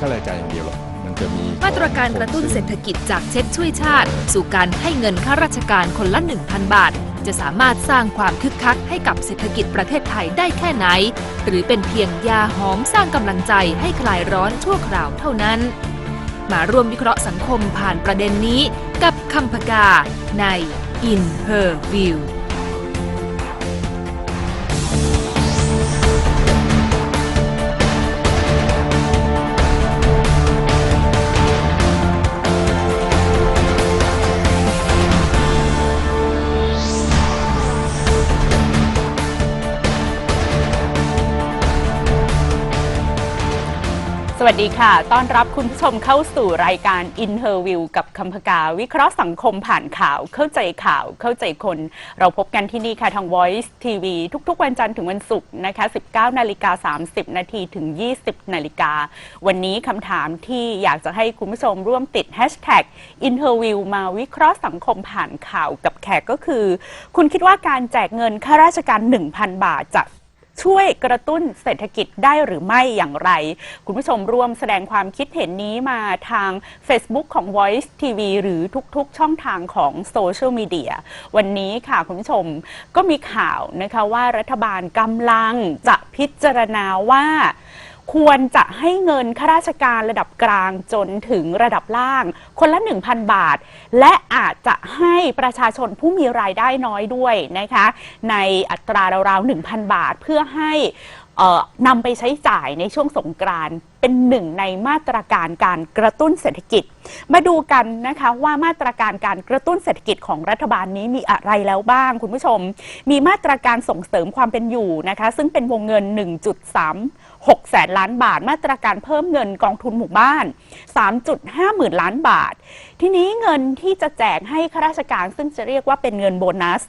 ข้าราชการอย่างเดียวหรอกมันจะมีมาตรการกระตุ้นเศรษฐกิจจากเช็คช่วยชาติ สู่การให้เงินข้าราชการคนละ 1,000 บาท จะสามารถสร้างความคึกคักให้กับเศรษฐกิจประเทศไทยได้แค่ไหน หรือเป็นเพียงยาหอมสร้างกำลังใจให้คลายร้อนชั่วคราวเท่านั้น มาร่วมวิเคราะห์สังคมผ่านประเด็นนี้ กับคำพกาใน In Her View วัสดีค่ะ ต้อนรับคุณผู้ชมเข้าสู่รายการ Interview กับคำพกา วิเคราะห์สังคมผ่านข่าว เข้าใจข่าว เข้าใจคน เราพบกันที่นี่ค่ะทาง Voice TV ทุกๆ วันจันทร์ถึงวันศุกร์นะคะ 19 นาฬิกา 30 นาทีถึง 20 นาฬิกา วันนี้คำถามที่อยากจะให้คุณผู้ชมร่วมติด Hashtag Interview มาวิเคราะห์สังคมผ่านข่าวกับแขกก็คือ คุณคิดว่าการแจกเงินข้าราชการ 1,000 บาทจะ ช่วยกระตุ้นเศรษฐกิจได้หรือไม่อย่างไร คุณผู้ชมร่วมแสดงความคิดเห็นนี้มาทาง Facebook ของ Voice TV หรือทุกๆ ช่องทางของโซเชียลมีเดียวันนี้ค่ะคุณผู้ชมก็มีข่าวนะคะว่ารัฐบาลกำลังจะพิจารณาว่า ควรจะให้เงินข้าราชการระดับกลางจนถึงระดับล่าง คนละ 1,000 บาท และอาจจะให้ประชาชนผู้มีรายได้น้อยด้วยนะคะ ในอัตราราวๆ1,000 บาทเพื่อให้นำไปใช้จ่ายในช่วงสงกรานเป็นหนึ่งในมาตรการการกระตุ้นเศรษฐกิจ มาดูกันนะคะว่ามาตรการการกระตุ้นเศรษฐกิจของรัฐบาลนี้มีอะไรแล้วบ้าง คุณผู้ชม มีมาตรการส่งเสริมความเป็นอยู่นะคะ ซึ่งเป็นวงเงิน 1.3 6แสนล้านบาท มาตรการเพิ่มเงินกองทุนหมู่บ้าน 3.5 หมื่นล้านบาท ทีนี้เงินที่จะแจกให้ข้าราชการซึ่งจะเรียกว่าเป็นเงินโบนัส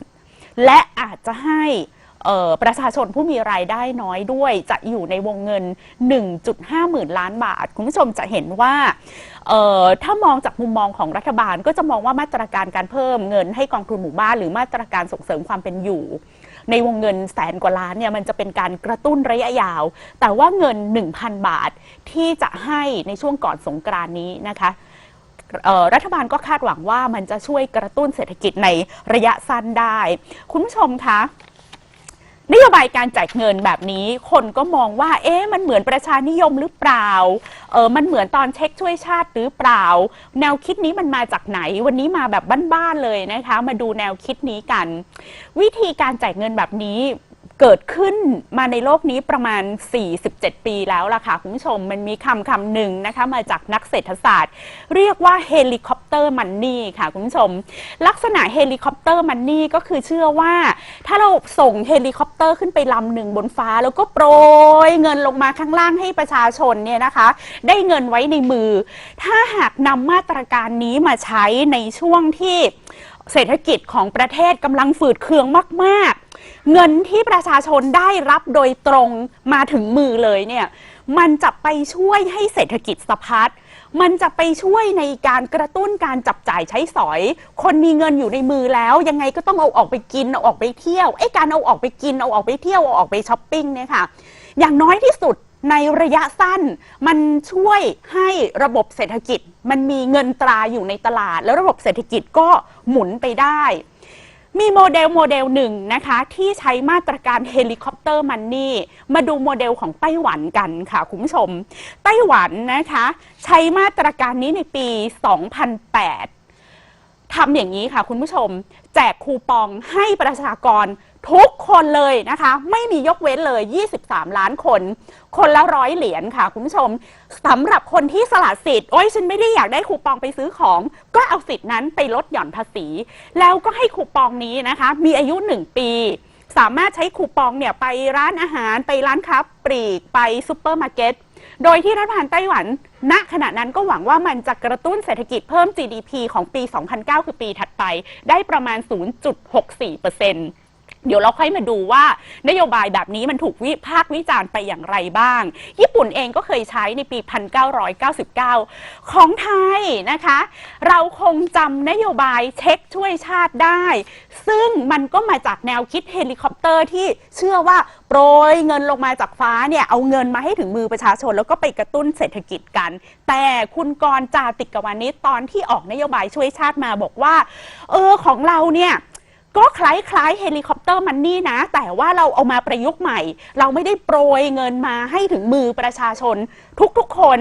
และอาจจะให้ ประชาชนผู้มีรายได้น้อยด้วย จะอยู่ในวงเงิน 1.5 หมื่นล้านบาท คุณผู้ชมจะเห็นว่าถ้ามองจากมุมมองของรัฐบาลก็จะมองว่ามาตรการการเพิ่มเงินให้กองทุนหมู่บ้าน หรือมาตรการส่งเสริมความเป็นอยู่ ในวงเงินแสนกว่าล้านเนี่ยมันจะเป็นการกระตุ้นระยะยาว แต่ว่าเงิน 1,000 บาทที่จะให้ในช่วงก่อนสงกรานนี้นะคะรัฐบาลก็คาดหวังว่ามันจะช่วยกระตุ้นเศรษฐกิจในระยะสั้นได้ คุณผู้ชมคะ นโยบายการแจกเงินแบบนี้ คนก็มองว่า เอ๊ะมันเหมือนประชานิยมหรือเปล่าเออมันเหมือนตอนเช็คช่วยชาติหรือเปล่า แนวคิดนี้มันมาจากไหน วันนี้มาแบบบ้านๆเลยนะคะ มาดูแนวคิดนี้กัน วิธีการแจกเงินแบบนี้ เกิดขึ้นมาในโลกนี้ประมาณ 47 ปีแล้วล่ะค่ะ คุณผู้ชมมันมีคำคำหนึ่งนะคะมาจากนักเศรษฐศาสตร์ เรียกว่าเฮลิคอปเตอร์มันนี่ค่ะ คุณผู้ชม ลักษณะเฮลิคอปเตอร์มันนี่ก็คือเชื่อว่า ถ้าเราส่งเฮลิคอปเตอร์ขึ้นไปลำหนึ่งบนฟ้า แล้วก็โปรยเงินลงมาข้างล่างให้ประชาชนเนี่ยนะคะ ได้เงินไว้ในมือ ถ้าหากนำมาตรการนี้มาใช้ในช่วงที่ เศรษฐกิจของประเทศกำลังฝืดเคืองมากๆ เงินที่ประชาชนได้รับโดยตรงมาถึงมือเลยเนี่ยมันจะไปช่วยให้เศรษฐกิจสะพัด มันจะไปช่วยในการกระตุ้นการจับจ่ายใช้สอย คนมีเงินอยู่ในมือแล้ว ยังไงก็ต้องเอาออกไปกิน เอาออกไปเที่ยวไอ้การเอาออกไปกิน เอาออกไปเที่ยว เอาออกไปช้อปปิ้งเนี่ยค่ะ อย่างน้อยที่สุด ในระยะสั้นมันช่วยให้ระบบเศรษฐกิจ มันมีเงินตราอยู่ในตลาด แล้วระบบเศรษฐกิจก็หมุนไปได้ มีโมเดลโมเดลหนึ่งนะคะ ที่ใช้มาตรการเฮลิคอปเตอร์มันนี่มาดูโมเดลของไต้หวันกันค่ะคุณผู้ชม ไต้หวันนะคะ ใช้มาตรการนี้ในปี 2008ทำอย่างนี้ค่ะคุณผู้ชม แจกคูปองให้ประชากร ทุกคนเลยนะคะ ไม่มียกเว้นเลย 23 ล้านคน คนละร้อยเหรียญค่ะ คุณผู้ชมสำหรับคนที่สละสิทธิ์ โอ้ยฉันไม่ได้อยากได้คูปองไปซื้อของ ก็เอาสิทธินั้นไปลดหย่อนภาษี แล้วก็ให้คูปองนี้นะคะ มีอายุ 1 ปี สามารถใช้คูปองเนี่ยไปร้านอาหารไปร้านค้าปลีกไปซูเปอร์มาร์เก็ตโดยที่รัฐบาลไต้หวัน ณ ขณะนั้นก็หวังว่ามันจะกระตุ้นเศรษฐกิจเพิ่ม GDP ของปี 2009 คือปีถัดไป ได้ประมาณ 0.64%เเเดี๋ยวเราค่อยมาดูว่านโยบายแบบนี้มันถูกวิพากษ์วิจารณ์ไปอย่างไรบ้าง ญี่ปุ่นเองก็เคยใช้ในปี 1999 ของไทยนะคะ เราคงจำนโยบายเช็คช่วยชาติได้ ซึ่งมันก็มาจากแนวคิดเฮลิคอปเตอร์ที่เชื่อว่าโปรยเงินลงมาจากฟ้าเนี่ย เอาเงินมาให้ถึงมือประชาชน แล้วก็ไปกระตุ้นเศรษฐกิจกัน แต่คุณกรจาติกวานิชตอนที่ออกนโยบายช่วยชาติมาบอกว่า เออของเราเนี่ย ก็คล้ายๆเฮลิคอปเตอร์มันนี่นะ แต่ว่าเราเอามาประยุกต์ใหม่ เราไม่ได้โปรยเงินมาให้ถึงมือประชาชนทุกๆคน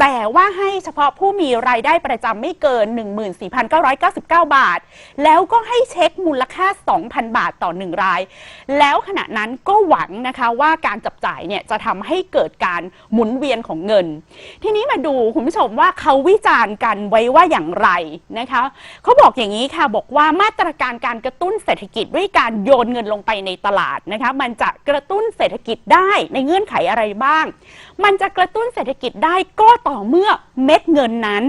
แต่ว่าให้เฉพาะผู้มีรายได้ประจำไม่เกิน 14,999 บาท แล้วก็ให้เช็คมูลค่า 2,000 บาทต่อหนึ่งราย แล้วขณะนั้นก็หวังนะคะว่าการจับจ่ายเนี่ยจะทำให้เกิดการหมุนเวียนของเงิน ทีนี้มาดูคุณผู้ชมว่าเขาวิจารณ์กันไว้ว่าอย่างไรนะคะเขาบอกอย่างนี้ค่ะบอกว่ามาตรการการกระตุ้น้นเศรษฐกิจด้วยการโยนเงินลงไปในตลาดนะคะ มันจะกระตุ้นเศรษฐกิจได้ในเงื่อนไขอะไรบ้าง มันจะกระตุ้นเศรษฐกิจได้ก็ต่อเมื่อเม็ดเงินนั้น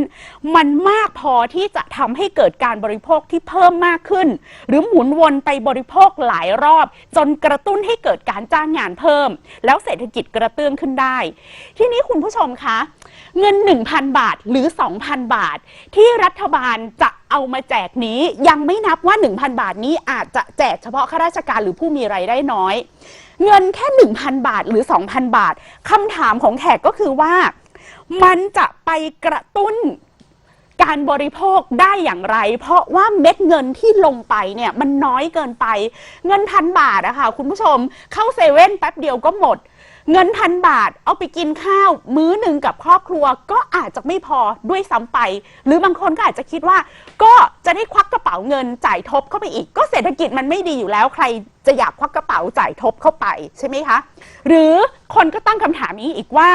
มันมากพอที่จะทำให้เกิดการบริโภคที่เพิ่มมากขึ้น หรือหมุนวนไปบริโภคหลายรอบ จนกระตุ้นให้เกิดการจ้างงานเพิ่ม แล้วเศรษฐกิจกระเตื้องขึ้นได้ ที่นี้คุณผู้ชมคะ เงิน 1,000 บาทหรือ 2,000 บาท ที่รัฐบาลจะเอามาแจกนี้ยังไม่นับว่า 1,000 บาทนี้อาจจะแจกเฉพาะข้าราชการหรือผู้มีไรายได้น้อย เงินแค่ 1,000 บาทหรือ 2,000 บาทคำถามของแขกก็คือว่า มันจะไปกระตุ้นการบริโภคได้อย่างไร เพราะว่าเม็ดเงินที่ลงไปเนี่ยมันน้อยเกินไป เงินพันบาทอะค่ะคุณผู้ชมเข้าเซเว่นแป๊บเดียวก็หมด เงินพันบาทเอาไปกินข้าว มื้อหนึ่งกับครอบครัวก็อาจจะไม่พอด้วยซ้ำไป หรือบางคนก็อาจจะคิดว่า ก็จะได้ควักกระเป๋าเงินจ่ายทบเข้าไปอีก ก็เศรษฐกิจมันไม่ดีอยู่แล้วใครจะอยากควักกระเป๋าจ่ายทบเข้าไปใช่ไหมคะ หรือคนก็ตั้งคำถามนี้อีกว่า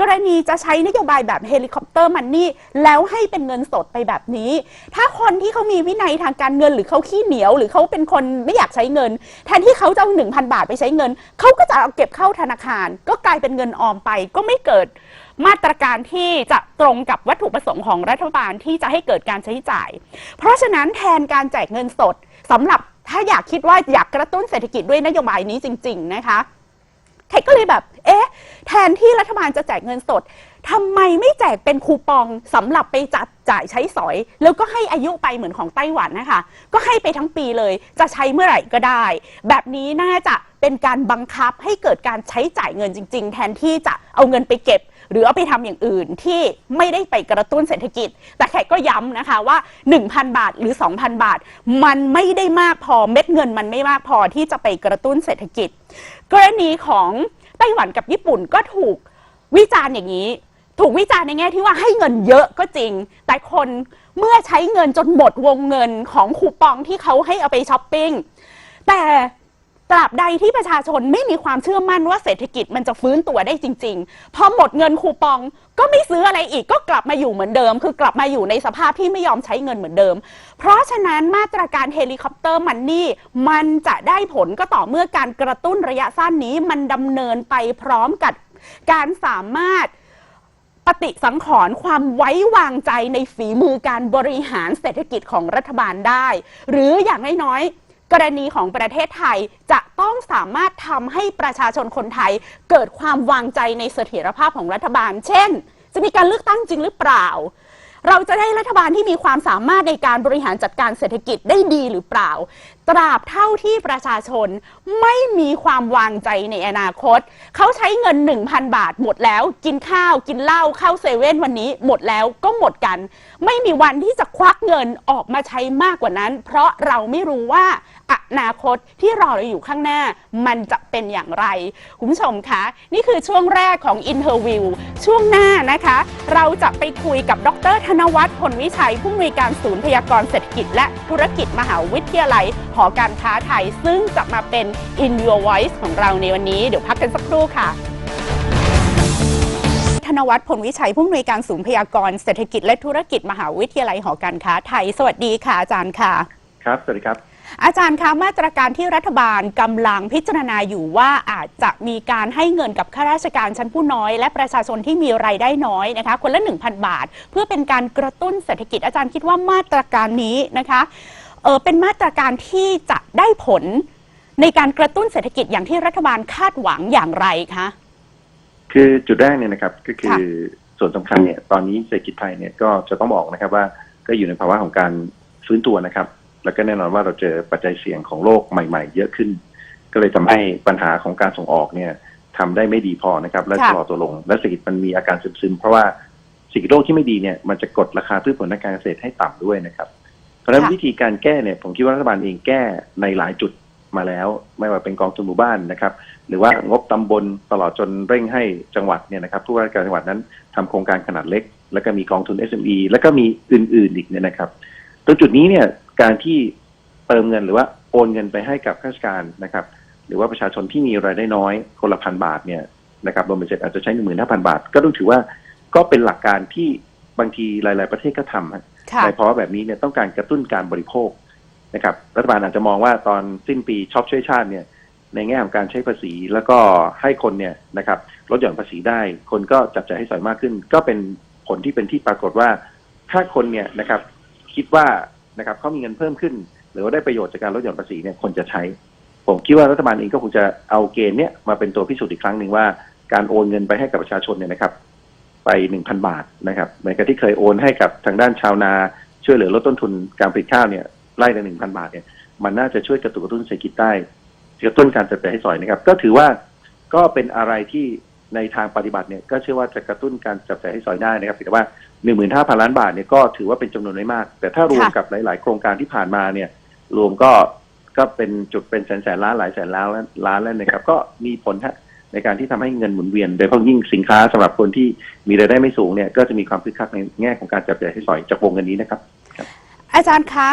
กรณีจะใช้นโยบายแบบเฮลิคอปเตอร์มันนี่แล้วให้เป็นเงินสดไปแบบนี้ ถ้าคนที่เขามีวินัยทางการเงินหรือเขาขี้เหนียว หรือเขาเป็นคนไม่อยากใช้เงิน แทนที่เขาจะเอาหนึ่งพันบาทไปใช้เงิน เขาก็จะเอาเก็บเข้าธนาคาร ก็กลายเป็นเงินออมไป ก็ไม่เกิดมาตรการที่จะตรงกับวัตถุประสงค์ของรัฐบาลที่จะให้เกิดการใช้จ่าย เพราะฉะนั้นแทนการแจกเงินสดสำหรับ ถ้าอยากคิดว่าอยากกระตุ้นเศรษฐกิจด้วยนโยบายนี้จริง ๆ นะคะเขกก็เลยแบบ เอ๊ะ แทนที่รัฐบาลจะแจกเงินสด ทำไมไม่แจกเป็นคูปองสำหรับไปจัดจ่ายใช้สอย แล้วก็ให้อายุไปเหมือนของไต้หวันนะคะ ก็ให้ไปทั้งปีเลยจะใช้เมื่อไหร่ก็ได้ แบบนี้น่าจะเป็นการบังคับให้เกิดการใช้จ่ายเงินจริง ๆ แทนที่จะเอาเงินไปเก็บ หรือเอาไปทำอย่างอื่นที่ไม่ได้ไปกระตุ้นเศรษฐกิจ แต่แขกก็ย้ำนะคะว่า 1,000 บาทหรือ 2,000 บาท มันไม่ได้มากพอเม็ดเงินมันไม่มากพอที่จะไปกระตุ้นเศรษฐกิจ กรณีของไต้หวันกับญี่ปุ่นก็ถูกวิจารณ์อย่างนี้ ถูกวิจารณ์ในแง่ที่ว่าให้เงินเยอะก็จริง แต่คนเมื่อใช้เงินจนหมดวงเงินของคูปองที่เขาให้เอาไปช้อปปิ้งแต่ตราบใดที่ประชาชนไม่มีความเชื่อมั่นว่าเศรษฐกิจมันจะฟื้นตัวได้จริง ๆ พอหมดเงินคูปองก็ไม่ซื้ออะไรอีกก็กลับมาอยู่เหมือนเดิม คือกลับมาอยู่ในสภาพที่ไม่ยอมใช้เงินเหมือนเดิม เพราะฉะนั้นมาตรการเฮลิคอปเตอร์มันนี่มันจะได้ผลก็ต่อเมื่อการกระตุ้นระยะสั้นนี้มันดำเนินไปพร้อมกับการสามารถ ปฏิสังขรณ์ความไว้วางใจในฝีมือการบริหารเศรษฐกิจของรัฐบาลได้ หรืออย่างน้อยๆ กรณีของประเทศไทยจะต้องสามารถทำให้ประชาชนคนไทย เกิดความวางใจในเสถียรภาพของรัฐบาล เช่น จะมีการเลือกตั้งจริงหรือเปล่า เราจะได้รัฐบาลที่มีความสามารถในการบริหารจัดการเศรษฐกิจได้ดีหรือเปล่า ตราบเท่าที่ประชาชนไม่มีความวางใจในอนาคต เขาใช้เงิน 1,000 บาทหมดแล้ว กินข้าวกินเหล้าเข้าเซเว่นวันนี้หมดแล้วก็หมดกัน ไม่มีวันที่จะควักเงินออกมาใช้มากกว่านั้น เพราะเราไม่รู้ว่าอนาคตที่รอเราอยู่ข้างหน้า มันจะเป็นอย่างไร คุณผู้ชมคะนี่คือช่วงแรกของ Interview ช่วงหน้านะคะ เราจะไปคุยกับดร ธนวัฒน์พลวิชัยผู้อำนวยการศูนย์พยากรณ์เศรษฐกิจ และธุรกิจมหาวิทยาลัยหอการค้าไทย ซึ่งจะมาเป็น In Your Voice ของเราในวันนี้ เดี๋ยวพักกันสักครู่ค่ะ ธนวัฒน์พลวิชัยผู้อำนวยการศูนย์พยากรณ์เศรษฐกิจและธุรกิจมหาวิทยาลัยหอการค้าไทย สวัสดีค่ะอาจารย์ค่ะ ครับ สวัสดีครับอาจารย์คะมาตรการที่รัฐบาลกำลังพิจารณาอยู่ว่าอาจจะมีการให้เงินกับข้าราชการชั้นผู้น้อย และประชาชนที่มีรายได้น้อยนะคะ คนละ 1,000 บาท เพื่อเป็นการกระตุ้นเศรษฐกิจอาจารย์คิดว่ามาตรการนี้นะคะ เออเป็นมาตรการที่จะได้ผลในการกระตุ้นเศรษฐกิจอย่างที่รัฐบาลคาดหวังอย่างไรคะคือจุดแรกเนี่ยนะครับก็คือค่ะส่วนสำคัญเนี่ยตอนนี้เศรษฐกิจไทยเนี่ยก็จะต้องบอกนะครับว่าก็อยู่ในภาวะของการฟื้นตัวนะครับ แล้วก็แน่นอนว่าเราเจอปัจจัยเสี่ยงของโลกใหม่ ๆ เยอะขึ้น ก็เลยทำให้ปัญหาของการส่งออกเนี่ยทำได้ไม่ดีพอนะครับ และค่ะชะลอตัวลง และเศรษฐกิจมันมีอาการซึมๆเพราะว่าเศรษฐกิจโลกที่ไม่ดีเนี่ยมันจะกดราคาพืชผลทางการเกษตรให้ต่ำด้วยนะครับเพ ราะฉะนั้นค่ะวิธีการแก้เนี่ยผมคิดว่ารัฐบาลเองแก้ในหลายจุดมาแล้ว ไม่ว่าเป็นกองทุนหมู่บ้านนะครับ หรือว่างบตำบลตลอดจนเร่งให้จังหวัดเนี่ยนะครับผู้ว่าราชการจังหวัดนั้นทำโครงการขนาดเล็ก แล้วก็มีกองทุน SME แล้วก็มีอื่น ๆอีกเนี่ยนะครับตรงจุดนี้เนี่ยการที่เติมเงินหรือว่าโอนเงินไปให้กับข้าราชการนะครับ หรือว่าประชาชนที่มีรายได้น้อยคนละพันบาทเนี่ยนะครับรวมเป็นเสร็จอาจจะใช้หนึ่งหมื่นห้าพันบาท ก็ต้องถือว่าก็เป็นหลักการที่ บางทีหลาย ๆ ประเทศก็ทำฮะค่ะในภาวะแบบนี้เนี่ยต้องการกระตุ้นการบริโภคนะครับ รัฐบาลอาจจะมองว่าตอนสิ้นปีช็อปช่วยชาติเนี่ย ในแง่ของการใช้ภาษีแล้วก็ให้คนเนี่ยนะครับลดหย่อนภาษีได้ คนก็จับจ่ายให้สอยมากขึ้น ก็เป็นผลที่เป็นที่ปรากฏว่า ถ้าคนเนี่ยนะครับ คิดว่านะครับเขามีเงินเพิ่มขึ้น หรือว่าได้ประโยชน์จากการลดหย่อนภาษีเนี่ยคนจะใช้ ผมคิดว่ารัฐบาลเองก็คงจะเอาเกณฑ์เนี้ยมาเป็นตัวพิสูจน์อีกครั้งหนึ่งว่าการโอนเงินไปให้กับประชาชนเนี่ยนะครับ ไปหนึ่งพันบาทนะครับเหมือนกับที่เคยโอนให้กับทางด้านชาวนาช่วยเหลือลดต้นทุนการผลิตข้าวเนี่ยไล่ละหนึ่งพันบาทเนี่ยมันน่าจะช่วยกระตุ้นกระตุ้นเศรษฐกิจได้กระตุ้นการจับจ่ายให้สอยนะครับ ก็ถือว่าก็เป็นอะไรที่ในทางปฏิบัติเนี่ยก็เชื่อว่าจะกระตุ้นการจับจ่ายให้สอยได้นะครับแต่ว่าหนึ่งหมื่นห้าพันล้านบาทเนี่ยก็ถือว่าเป็นจำนวนไม่มาก แต่ถ้ารวมกับหลาย ๆ โครงการที่ผ่านมาเนี่ย รวมก็ก็เป็นจุดเป็นแสนแสนล้านหลายแสนล้านล้วล้านแล้วนะครับ ก็มีผลฮะ ในการที่ทำให้เงินหมุนเวียน โดยเฉพาะยิ่งสินค้าสำหรับคนที่มีรายได้ไม่สูงเนี่ยก็จะมีความคึกคักในแง่ของการจับจ่ายให้สอยจากวงเงินนี้นะครับ อาจารย์คะ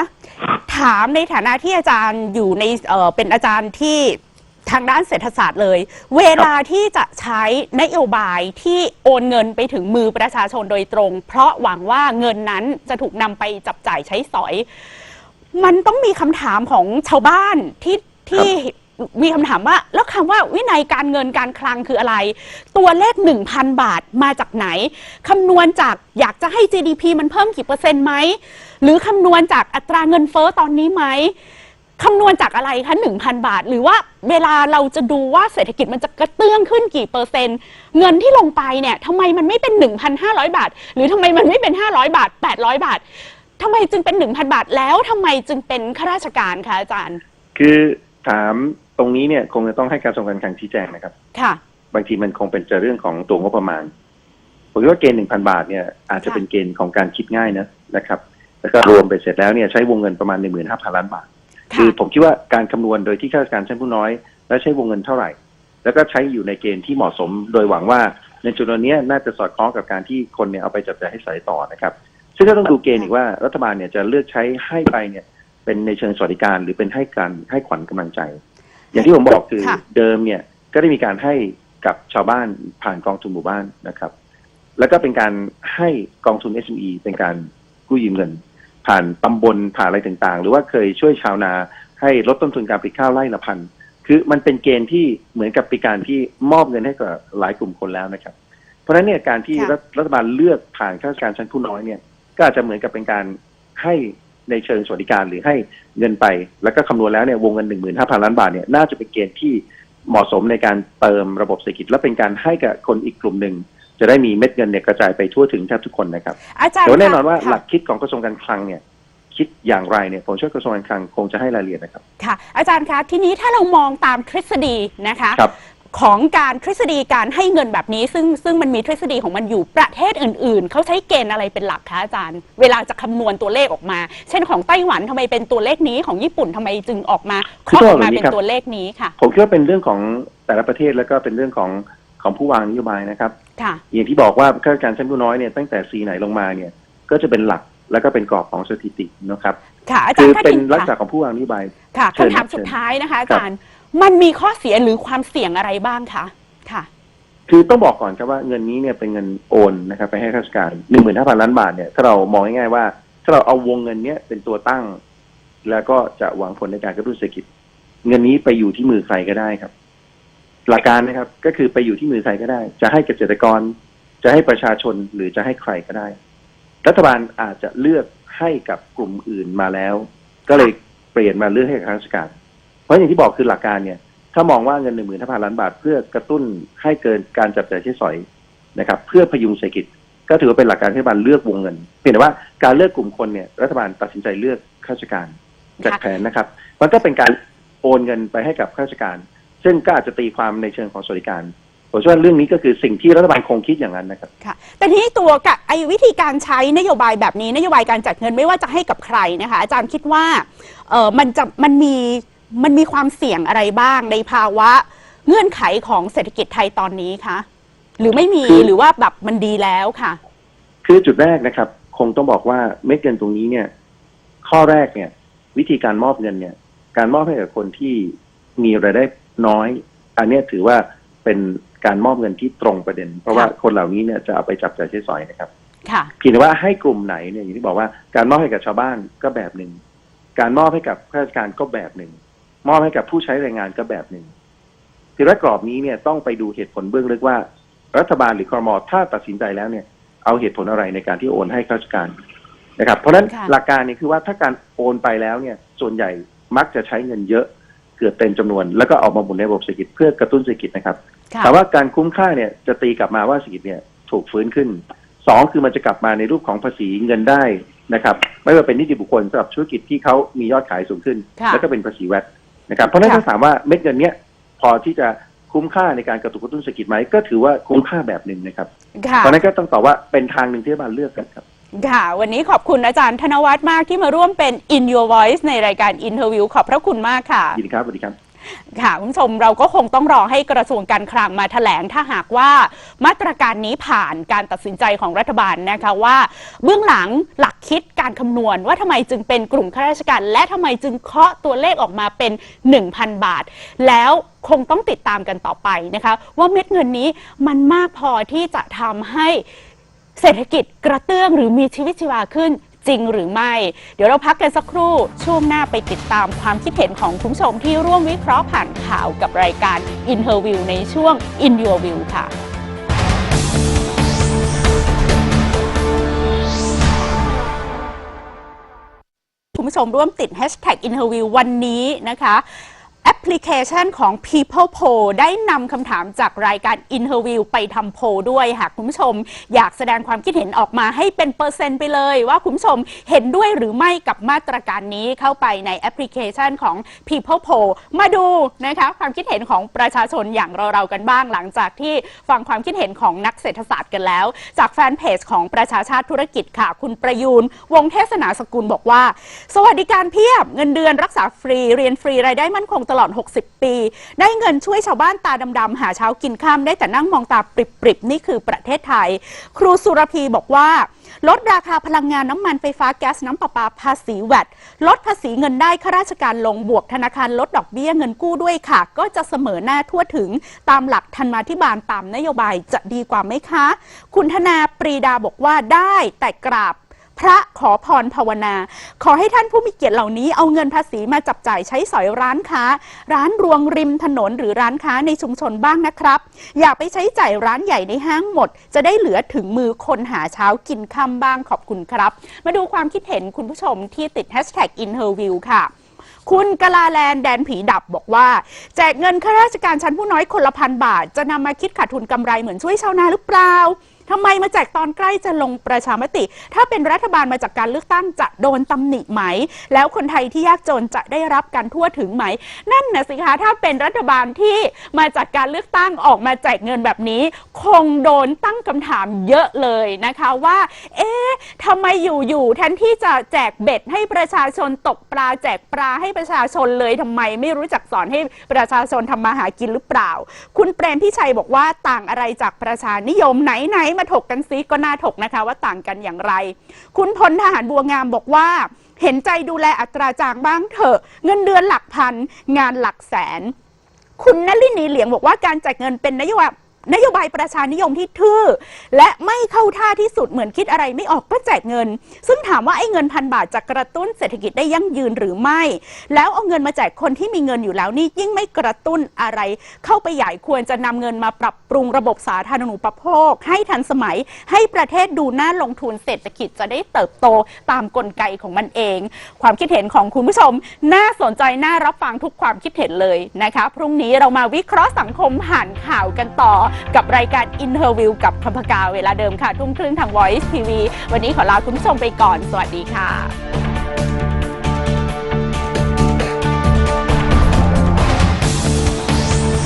ถามในฐานะที่อาจารย์อยู่ในเออเป็นอาจารย์ที่ทางด้านเศรษฐศาสตร์เลย เวลาที่จะใช้นโยบายที่โอนเงินไปถึงมือประชาชนโดยตรง เพราะหวังว่าเงินนั้นจะถูกนำไปจับจ่ายใช้สอย มันต้องมีคำถามของชาวบ้านที่ที่ มีคำถามว่า แล้วคำว่าวินัยการเงินการคลังคืออะไร ตัวเลข 1,000 บาทมาจากไหนคำนวณจากอยากจะให้ GDP มันเพิ่มกี่เปอร์เซ็นต์ไหม หรือคำนวณจากอัตราเงินเฟ้อตอนนี้ไหมคำนวณจากอะไรคะ1,000 บาท หรือว่าเวลาเราจะดูว่าเศรษฐกิจมันจะกระเตื้องขึ้นกี่เปอร์เซ็นต์ เงินที่ลงไปเนี่ยทำไมมันไม่เป็น 1,500 บาท หรือทำไมมันไม่เป็น 500 บาท 800 บาททำไมจึงเป็น 1,000 บาทแล้วทำไมจึงเป็นข้าราชการคะอาจารย์ คือถาม ตรงนี้เนี่ยคงจะต้องให้การทรงการคลังชี้แจงนะครับ ค่ะ บางทีมันคงเป็นจะเรื่องของตัวงบประมาณผมคิดว่าเกณฑ์หนึ่งพันบาทเนี่ยอาจจะค่ะเป็นเกณฑ์ของการคิดง่ายนะนะครับ แล้วก็รวมไปเสร็จแล้วเนี่ยใช้วงเงินประมาณหนึ่งหมื่นห้าพันล้านบาท คือผมคิดว่าการคำนวณโดยที่ข้าราชการชั้นผู้น้อย และใช้วงเงินเท่าไหร่ แล้วก็ใช้อยู่ในเกณฑ์ที่เหมาะสม โดยหวังว่าในจุดนี้น่าจะสอดคล้องกับการที่คนเนี่ยเอาไปจับจ่ายให้ใส่ต่อนะครับซึ่งก็ต้องดูเกณฑ์อีกว่ารัฐบาลเนี่ยจะเลือกใช้ให้ไปเนี่ยเป็นในเชิงสวัสดิการหรือเป็นให้การให้ขวัญกำลังใจ อย่างที่ผมบอกคือค่ะเดิมเนี่ยก็ได้มีการให้กับชาวบ้านผ่านกองทุนหมู่บ้านนะครับ แล้วก็เป็นการให้กองทุน SME เป็นการกู้ยืมเงิน ผ่านตำบลผ่านอะไรต่างๆ หรือว่าเคยช่วยชาวนา ให้ลดต้นทุนการผลิตข้าวไร่ละพันคือมันเป็นเกณฑ์ที่เหมือนกับเป็นการที่มอบเงินให้กับหลายกลุ่มคนแล้วนะครับ เพราะฉะนั้นเนี่ยการที่ค่ะรัฐรัฐบาลเลือกผ่านข้าราชการชั้นผู้น้อยเนี่ย ก็อาจจะเหมือนกับเป็นการให้ ในเชิงสวัสดิการหรือให้เงินไป แล้วก็คำนวณแล้วเนี่ยวงเงินหนึ่งหมื่นห้าพันล้านบาทเนี่ยน่าจะเป็นเกณฑ์ที่เหมาะสมในการเติมระบบเศรษฐกิจ และเป็นการให้กับคนอีกกลุ่มหนึ่งจะได้มีเม็ดเงินเนี่ยกระจายไปทั่วถึงแทบทุกคนนะครับอาจารย์แต่ว่าแน่นอนว่าค่ะหลักคิดของกระทรวงการคลังเนี่ยคิดอย่างไรเนี่ยผมเชื่อกระทรวงการคลังคงจะให้รายละเอียดนะครับ ค่ะ อาจารย์คะทีนี้ถ้าเรามองตามทฤษฎีนะคะครับ ของการทฤษฎีการให้เงินแบบนี้ ซึ่งซึ่งมันมีทฤษฎีของมันอยู่ประเทศอื่น ๆ เขาใช้เกณฑ์อะไรเป็นหลักคะอาจารย์ เวลาจะคำนวณตัวเลขออกมา เช่นของไต้หวันทำไมเป็นตัวเลขนี้ของญี่ปุ่นทำไมจึงออกมาเคาะออกมาเป็นตัวเลขนี้ค่ะ ผมคิดว่าเป็นเรื่องของแต่ละประเทศแล้วก็เป็นเรื่องของของผู้วางนโยบายนะครับค่ะอย่างที่บอกว่าข้าราชการชั้นผู้น้อยเนี่ยตั้งแต่ซีไหนลงมาเนี่ย ก็จะเป็นหลักแล้วก็เป็นกรอบของสถิตินะครับ ค่ะอาจาคืรอย์ถ้าเป็นทีลักษณะค่ะของผู้วางนโยบาย ค่ะเชิญคำถามครับสุดเชิญท้ายนะคะอาจารย์ มันมีข้อเสียหรือความเสี่ยงอะไรบ้างคะค่ะ คือต้องบอกก่อนครับว่าเงินนี้เนี่ยเป็นเงินโอนนะครับไปให้ข้าราชการหนึ่งหมื่นห้าพันล้านบาทเนี่ยถ้าเรามองง่ายๆว่า ถ้าเราเอาวงเงินเนี้ยเป็นตัวตั้ง แล้วก็จะหวังผลในการกระตุ้นเศรษฐกิจ เงินนี้ไปอยู่ที่มือใครก็ได้ครับ หลักการนะครับ ก็คือไปอยู่ที่มือใครก็ได้ จะให้เกษตรกร จะให้ประชาชนหรือจะให้ใครก็ได้ รัฐบาลอาจจะเลือกให้กับกลุ่มอื่นมาแล้ว ก็เลยเปลี่ยนมาเลือกให้กับข้าราชการ เพราะอย่างที่บอกคือหลักการเนี่ย ถ้ามองว่าเงินหนึ่งหมื่นห้าพันล้านบาท เพื่อกระตุ้นให้เกินการจับจ่ายใช้สอยนะครับ เพื่อพยุงเศรษฐกิจ ก็ถือว่าเป็นหลักการที่รัฐบาลเลือกวงเงินเพียงแต่ว่าการเลือกกลุ่มคนเนี่ยรัฐบาลตัดสินใจเลือกข้าราชการจากแผนนะครับ มันก็เป็นการโอนเงินไปให้กับข้าราชการ ซึ่งก็อาจจะตีความในเชิงของสวัสดิการผมเชื่อว่าเรื่องนี้ก็คือสิ่งที่รัฐบาลคงคิดอย่างนั้นนะครับ ค่ะ แต่ทีนี้ตัวกับไอ้วิธีการใช้นโยบายแบบนี้นโยบายการจัดเงินไม่ว่าจะให้กับใครนะคะ อาจารย์คิดว่าเออมันจะมันมี มันมีความเสี่ยงอะไรบ้างในภาวะเงื่อนไขของเศรษฐกิจไทยตอนนี้คะหรือไม่มีคือหรือว่าแบบมันดีแล้วค่ะ คือจุดแรกนะครับ คงต้องบอกว่าเม็ดเงินตรงนี้เนี่ย ข้อแรกเนี่ย วิธีการมอบเงินเนี่ย การมอบให้กับคนที่มีรายได้น้อย อันเนี้ยถือว่าเป็นการมอบเงินที่ตรงประเด็น เพราะว่าคนเหล่านี้เนี่ยจะเอาไปจับจ่ายใช้สอยนะครับค่ะเพียงแต่ว่าให้กลุ่มไหนเนี่ยอย่างที่บอกว่าการมอบให้กับชาวบ้านก็แบบหนึ่งการมอบให้กับข้าราชการก็แบบหนึ่ง มอบให้กับผู้ใช้แรงงานก็แบบหนึ่งคือและกรอบนี้เนี่ยต้องไปดูเหตุผลเบื้องลึกว่า รัฐบาลหรือครมถ้าตัดสินใจแล้วเนี่ย เอาเหตุผลอะไรในการที่โอนให้ข้าราชการนะครับ เพราะฉะนั้นค่ะหลักการเนี่ยคือว่าถ้าการโอนไปแล้วเนี่ย ส่วนใหญ่มักจะใช้เงินเยอะเกือบเต็มจำนวน แล้วก็ออกมาหมุนในระบบเศรษฐกิจเพื่อกระตุ้นเศรษฐกิจนะครับค่ะแต่ว่าการคุ้มค่าเนี่ยจะตีกลับมาว่าเศรษฐกิจเนี่ยถูกฟื้นขึ้นสองคือมันจะกลับมาในรูปของภาษีเงินได้นะครับ ไม่ว่าเป็นนิติบุคคลสำหรับธุรกิจที่เขามียอดขายสูงขึ้นค่ะแล้วก็เป็นภาษีแวด นะครับเพราะฉะนั้นค่ะถ้าถามว่าเม็ดเงินเนี้ยพอที่จะคุ้มค่าในการกระตุ้นกระตุ้นเศรษฐกิจไหมก็ถือว่าคุ้มค่าแบบหนึ่งนะครับค่ะเพราะฉะนั้นก็ต้องตอบว่าเป็นทางหนึ่งที่รัฐบาลเลือกกันครับค่ะ วันนี้ขอบคุณอาจารย์ธนวัฒน์มากที่มาร่วมเป็น In Your Voice ในรายการ Interview ขอบพระคุณมากค่ะยินดีครับสวัสดีครับ ค่ะคุณผู้ชมเราก็คงต้องรอให้กระทรวงการคลังมาแถลงถ้าหากว่ามาตรการนี้ผ่านการตัดสินใจของรัฐบาลนะคะว่า เบื้องหลังหลักคิดการคำนวณว่าทำไมจึงเป็นกลุ่มข้าราชการ และทำไมจึงเคาะตัวเลขออกมาเป็น 1,000 บาท แล้วคงต้องติดตามกันต่อไปนะคะ ว่าเม็ดเงินนี้มันมากพอที่จะทำให้เศรษฐกิจกระเตื้องหรือมีชีวิตชีวาขึ้น จริงหรือไม่ เดี๋ยวเราพักกันสักครู่ ช่วงหน้าไปติดตามความคิดเห็นของคุณผู้ชมที่ร่วมวิเคราะห์ผ่านข่าวกับรายการ Interview ในช่วง In Your View ค่ะคุณผู้ชมร่วมติด Hashtag Interview วันนี้นะคะ แอปพลิเคชันของ People Poll ได้นำคำถามจากรายการ Interview ไปทำโพลด้วยหากคุณผู้ชม อยากแสดงความคิดเห็นออกมาให้เป็นเปอร์เซ็นต์ไปเลย ว่าคุณผู้ชมเห็นด้วยหรือไม่กับมาตรการนี้เข้าไปในแอปพลิเคชันของ People Poll มาดูนะคะความคิดเห็นของประชาชนอย่างเราๆกันบ้างหลังจากที่ฟังความคิดเห็นของนักเศรษฐศาสตร์กันแล้ว จากแฟนเพจของประชาชาติธุรกิจค่ะ คุณประยูนวงเทศนาสกุลบอกว่า สวัสดิการเพียบเงินเดือนรักษาฟรีเรียนฟรีรายได้มั่นคงตลอด 60 ปี ได้เงินช่วยชาวบ้านตาดำๆหาเช้ากินข้ามได้แต่นั่งมองตาปริบๆ นี่คือประเทศไทย ครูสุรพีบอกว่า ลดราคาพลังงานน้ำมันไฟฟ้าแก๊สน้ำประปาภาษีแวดลดภาษีเงินได้ข้าราชการลงบวกธนาคารลดดอกเบี้ยเงินกู้ด้วยค่ะ ก็จะเสมอหน้าทั่วถึงตามหลักธรรมาธิบาลตามนโยบายจะดีกว่าไหมคะ คุณธนาปรีดาบอกว่าได้แต่กราบ พระขอพรภาวนา ขอให้ท่านผู้มีเกียรติเหล่านี้เอาเงินภาษีมาจับจ่ายใช้สอยร้านค้า ร้านรวงริมถนนหรือร้านค้าในชุมชนบ้างนะครับ อย่าไปใช้จ่ายร้านใหญ่ในห้างหมด จะได้เหลือถึงมือคนหาเช้ากินค่ำบ้างขอบคุณครับ มาดูความคิดเห็นคุณผู้ชมที่ติด hashtag interview ค่ะคุณกลาแลนแดนผีดับบอกว่า แจกเงินข้าราชการชั้นผู้น้อยคนละพันบาท จะนำมาคิดขาดทุนกำไรเหมือนช่วยชาวนาหรือเปล่า ทำไมมาแจกตอนใกล้จะลงประชามติ ถ้าเป็นรัฐบาลมาจากการเลือกตั้งจะโดนตำหนิไหม แล้วคนไทยที่ยากจนจะได้รับการทั่วถึงไหม นั่นนะสิคะถ้าเป็นรัฐบาลที่มาจากการเลือกตั้งออกมาแจกเงินแบบนี้ คงโดนตั้งคำถามเยอะเลยนะคะว่า เอ๊ะทำไมอยู่ๆแทนที่จะแจกเบ็ดให้ประชาชนตกปลาแจกปลาให้ประชาชนเลยทำไมไม่รู้จักสอนให้ประชาชนทำมาหากินหรือเปล่า คุณเปรมพิชัยบอกว่าต่างอะไรจากประชานิยมไหนๆมาถกกันซิก็น่าถกนะคะว่าต่างกันอย่างไร คุณพลทหารบัวงามบอกว่า เห็นใจดูแลอัตราจ้างบ้างเถอะ เงินเดือนหลักพัน งานหลักแสน คุณนลินีเหลียงบอกว่าการจ่ายเงินเป็นนโยบาย นโยบายประชานิยมที่ทื่อ และไม่เข้าท่าที่สุดเหมือนคิดอะไรไม่ออกก็แจกเงิน ซึ่งถามว่าไอ้เงินพันบาทจะกระตุ้นเศรษฐกิจได้ยั่งยืนหรือไม่ แล้วเอาเงินมาแจกคนที่มีเงินอยู่แล้วนี่ยิ่งไม่กระตุ้นอะไร เข้าไปใหญ่ควรจะนำเงินมาปรับปรุงระบบสาธารณูปโภค ให้ทันสมัยให้ประเทศดูน่าลงทุนเศรษฐกิจจะได้เติบโตตามกลไกของมันเอง ความคิดเห็นของคุณผู้ชม น่าสนใจน่ารับฟังทุกความคิดเห็นเลยนะคะพรุ่งนี้เรามาวิเคราะห์สังคมผ่านข่าวกันต่อกับรายการ Interview กับคำพกาเวลาเดิมค่ะ ทุ่มครึ่งทาง Voice TV วันนี้ขอลาคุณผู้ชมไปก่อน สวัสดีค่ะ